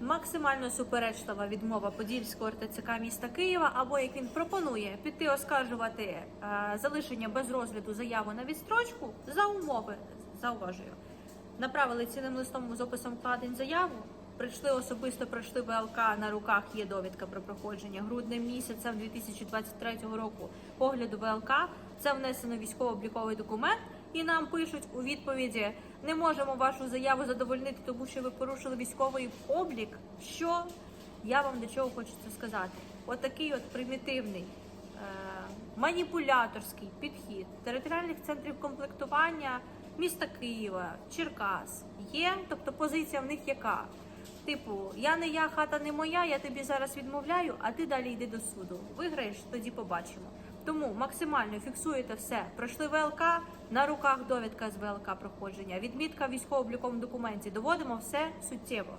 максимально суперечлива відмова Подільського РТЦК міста Києва, або як він пропонує піти оскаржувати е, залишення без розгляду заяву на відстрочку за умови, зауважую, направили цінним листом з описом вкладень заяву. Прийшли особисто, пройшли ВЛК, на руках є довідка про проходження грудним місяцем 2023 року погляду ВЛК. Це внесено військово-обліковий документ, і нам пишуть у відповіді: не можемо вашу заяву задовольнити, тому що ви порушили військовий облік. Що я вам до чого хочу сказати? Отакий от примітивний е, маніпуляторський підхід територіальних центрів комплектування міста Києва, Черкас є, тобто позиція в них яка? Типу, я не я, хата не моя, я тобі зараз відмовляю, а ти далі йди до суду. Виграєш, тоді побачимо. Тому максимально фіксуєте все. Пройшли ВЛК, на руках довідка з ВЛК проходження, відмітка військово-обліковому документі. Доводимо все суттєво.